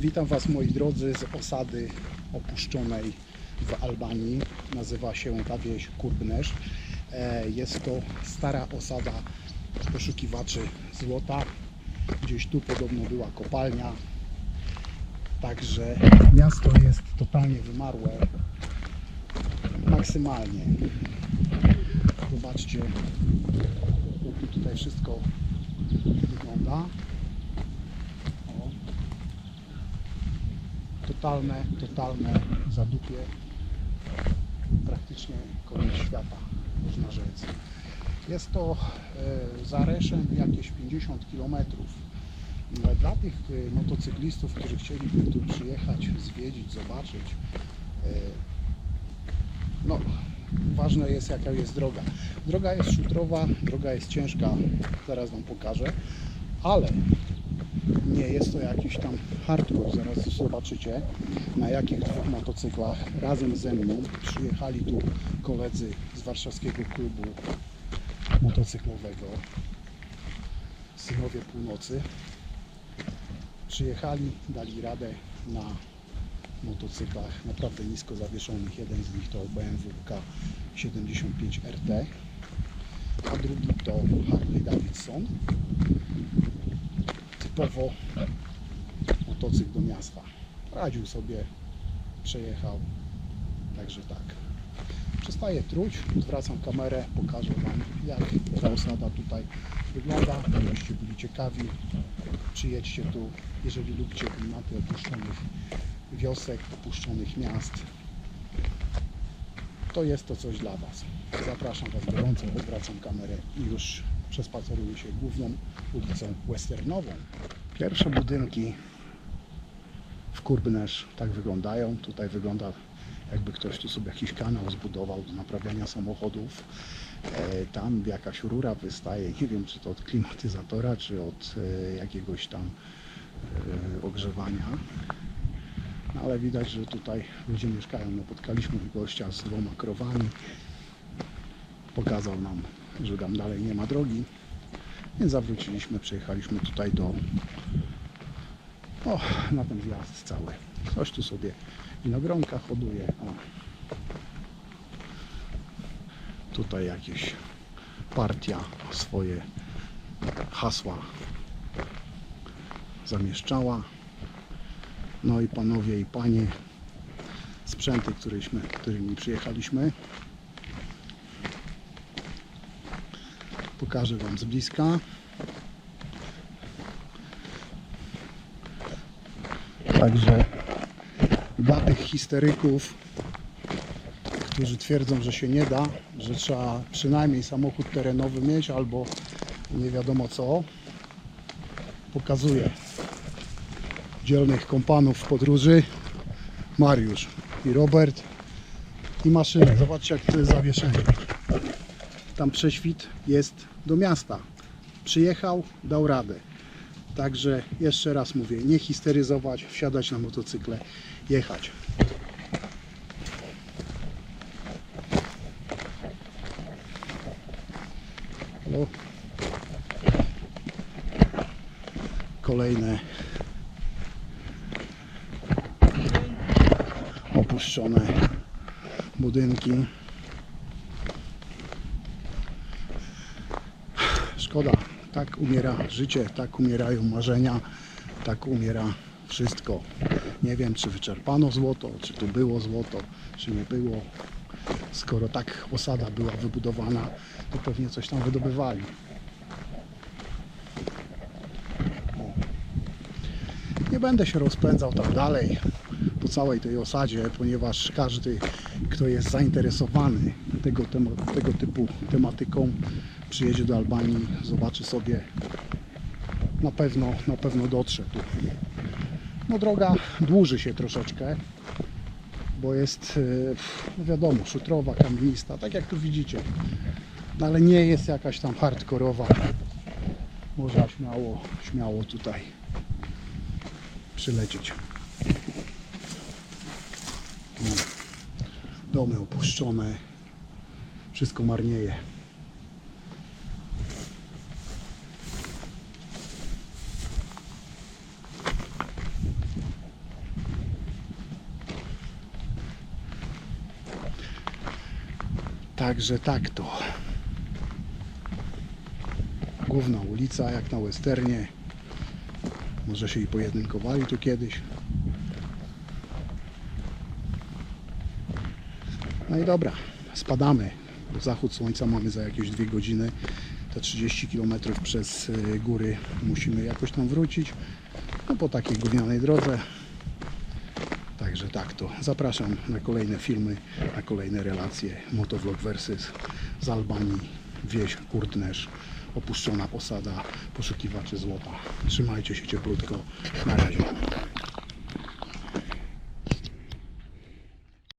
Witam Was moi drodzy z osady opuszczonej w Albanii. Nazywa się ta wieś Kurbnesz. E, Jest to stara osada poszukiwaczy złota. Gdzieś tu podobno była kopalnia. Także miasto jest totalnie wymarłe. Maksymalnie. Zobaczcie, jak tutaj wszystko wygląda. Totalne, totalne zadupie. Praktycznie koniec świata, można rzec. Jest to e, za Reszem jakieś 50 km. Dla tych e, motocyklistów, którzy chcieliby tu przyjechać, zwiedzić, zobaczyć, e, no, ważne jest jaka jest droga. Droga jest szutrowa, droga jest ciężka, zaraz Wam pokażę, ale nie jest to jakiś tam hardcore, zaraz zobaczycie na jakich dwóch motocyklach razem ze mną przyjechali tu koledzy z warszawskiego klubu motocyklowego Synowie Północy przyjechali, dali radę na motocyklach naprawdę nisko zawieszonych. Jeden z nich to BMW K75 RT, a drugi to Harley Davidson. Typowo motocykl do miasta. Radził sobie, przejechał, także tak. Przestaję truć, zwracam kamerę, pokażę Wam jak ta osada tutaj wygląda. Gdybyście byli ciekawi, przyjedźcie tu, jeżeli lubicie klimaty opuszczonych wiosek, opuszczonych miast, to jest to coś dla Was. Zapraszam Was gorąco, odwracam kamerę i już przespaceruję się główną ulicą Westernową. Pierwsze budynki w Kurbnesz tak wyglądają. Tutaj wygląda jakby ktoś tu sobie jakiś kanał zbudował do naprawiania samochodów. E, Tam jakaś rura wystaje, nie wiem czy to od klimatyzatora, czy od e, jakiegoś tam e, ogrzewania. No, ale widać, że tutaj ludzie mieszkają. No, gościa z dwoma krowami. Pokazał nam, że tam dalej nie ma drogi. Więc zawróciliśmy, przejechaliśmy tutaj do o, na ten wjazd cały. Ktoś tu sobie winogronka hoduje. O. Tutaj jakieś partia swoje hasła zamieszczała. No i panowie i panie, sprzęty, któryśmy, którymi przyjechaliśmy. Pokażę Wam z bliska. Także dla tych histeryków, którzy twierdzą, że się nie da, że trzeba przynajmniej samochód terenowy mieć albo nie wiadomo co, pokazuję dzielnych kompanów w podróży Mariusz i Robert i maszynę. Zobaczcie jak to jest zawieszenie. Tam prześwit jest do miasta. Przyjechał, dał radę. Także jeszcze raz mówię, nie histeryzować, wsiadać na motocykle, jechać. No. Kolejne opuszczone budynki. Szkoda, tak umiera życie, tak umierają marzenia, tak umiera wszystko. Nie wiem, czy wyczerpano złoto, czy tu było złoto, czy nie było. Skoro tak osada była wybudowana, to pewnie coś tam wydobywali. Nie będę się rozpędzał tam dalej po całej tej osadzie, ponieważ każdy, kto jest zainteresowany tego, tego typu tematyką, przyjedzie do Albanii, zobaczy sobie, na pewno, na pewno dotrze tu. No droga dłuży się troszeczkę, bo jest, e, no wiadomo, szutrowa, kamienista, tak jak tu widzicie. No ale nie jest jakaś tam hardkorowa. Można śmiało, śmiało tutaj przylecieć. No. Domy opuszczone, wszystko marnieje. Także tak to. Główna ulica jak na Westernie. Może się i pojedynkowali tu kiedyś. No i dobra, spadamy. Zachód słońca mamy za jakieś dwie godziny. Te 30 km przez y, góry musimy jakoś tam wrócić. No po takiej gównianej drodze. Także tak to. Zapraszam na kolejne filmy, na kolejne relacje. Motovlog versus z Albanii, wieś Kurtnesz, opuszczona posada, poszukiwacze złota. Trzymajcie się cieplutko. Na razie.